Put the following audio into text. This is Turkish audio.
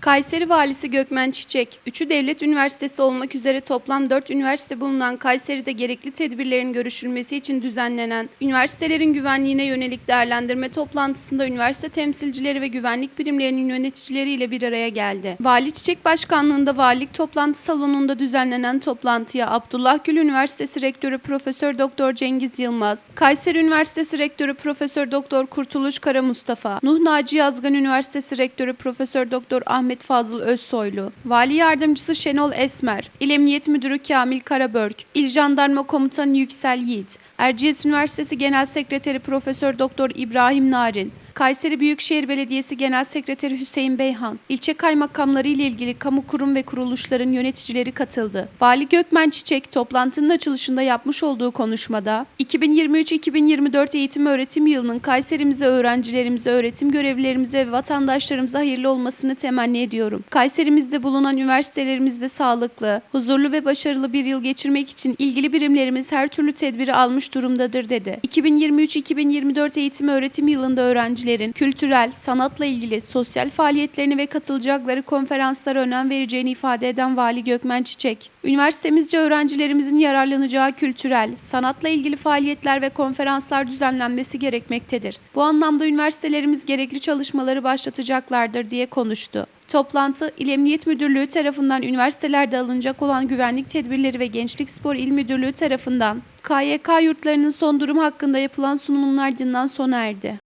Kayseri Valisi Gökmen Çiçek, üçü devlet üniversitesi olmak üzere toplam 4 üniversite bulunan Kayseri'de gerekli tedbirlerin görüşülmesi için düzenlenen üniversitelerin güvenliğine yönelik değerlendirme toplantısında üniversite temsilcileri ve güvenlik birimlerinin yöneticileriyle bir araya geldi. Vali Çiçek Başkanlığında valilik toplantı salonunda düzenlenen toplantıya Abdullah Gül Üniversitesi Rektörü Profesör Doktor Cengiz Yılmaz, Kayseri Üniversitesi Rektörü Profesör Doktor Kurtuluş Kara Mustafa, Nuh Naci Yazgan Üniversitesi Rektörü Profesör Doktor Ahmet Fazıl Özsoylu, Vali Yardımcısı Şenol Esmer, İl Emniyet Müdürü Kamil Karabörk, İl Jandarma Komutanı Yüksel Yiğit, Erciyes Üniversitesi Genel Sekreteri Profesör Doktor İbrahim Narin, Kayseri Büyükşehir Belediyesi Genel Sekreteri Hüseyin Beyhan, ilçe kaymakamları ile ilgili kamu kurum ve kuruluşların yöneticileri katıldı. Vali Gökmen Çiçek toplantının açılışında yapmış olduğu konuşmada 2023-2024 eğitim öğretim yılının Kayserimize, öğrencilerimize, öğretim görevlilerimize ve vatandaşlarımıza hayırlı olmasını temenni ediyorum. Kayserimizde bulunan üniversitelerimizde sağlıklı, huzurlu ve başarılı bir yıl geçirmek için ilgili birimlerimiz her türlü tedbiri almış durumdadır dedi. 2023-2024 eğitim öğretim yılında öğrencilerin kültürel, sanatla ilgili sosyal faaliyetlerini ve katılacakları konferanslara önem vereceğini ifade eden Vali Gökmen Çiçek, üniversitemizce öğrencilerimizin yararlanacağı kültürel, sanatla ilgili faaliyetler ve konferanslar düzenlenmesi gerekmektedir. Bu anlamda üniversitelerimiz gerekli çalışmaları başlatacaklardır diye konuştu. Toplantı, İl Emniyet Müdürlüğü tarafından üniversitelerde alınacak olan güvenlik tedbirleri ve Gençlik Spor İl Müdürlüğü tarafından KYK yurtlarının son durum hakkında yapılan sunumun ardından sona erdi.